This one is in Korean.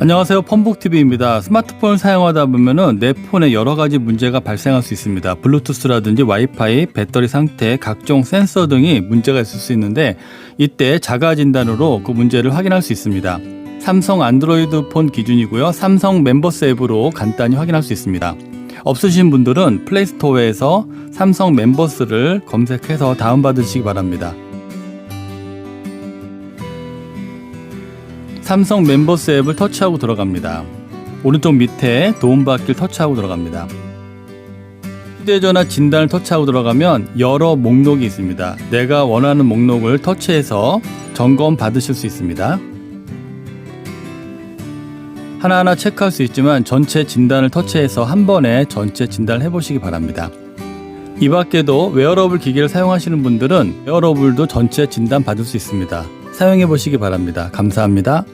안녕하세요. 펌북TV입니다. 스마트폰을 사용하다 보면은 내 폰에 여러 가지 문제가 발생할 수 있습니다. 블루투스라든지 와이파이, 배터리 상태, 각종 센서 등이 문제가 있을 수 있는데 이때 자가 진단으로 그 문제를 확인할 수 있습니다. 삼성 안드로이드 폰 기준이고요. 삼성 멤버스 앱으로 간단히 확인할 수 있습니다. 없으신 분들은 플레이스토어에서 삼성 멤버스를 검색해서 다운받으시기 바랍니다 삼성 멤버스 앱을 터치하고 들어갑니다. 오른쪽 밑에 도움받기를 터치하고 들어갑니다. 휴대전화 진단을 터치하고 들어가면 여러 목록이 있습니다. 내가 원하는 목록을 터치해서 점검 받으실 수 있습니다. 하나하나 체크할 수 있지만 전체 진단을 터치해서 한 번에 전체 진단을 해보시기 바랍니다. 이 밖에도 웨어러블 기기를 사용하시는 분들은 웨어러블도 전체 진단 받을 수 있습니다. 사용해 보시기 바랍니다. 감사합니다.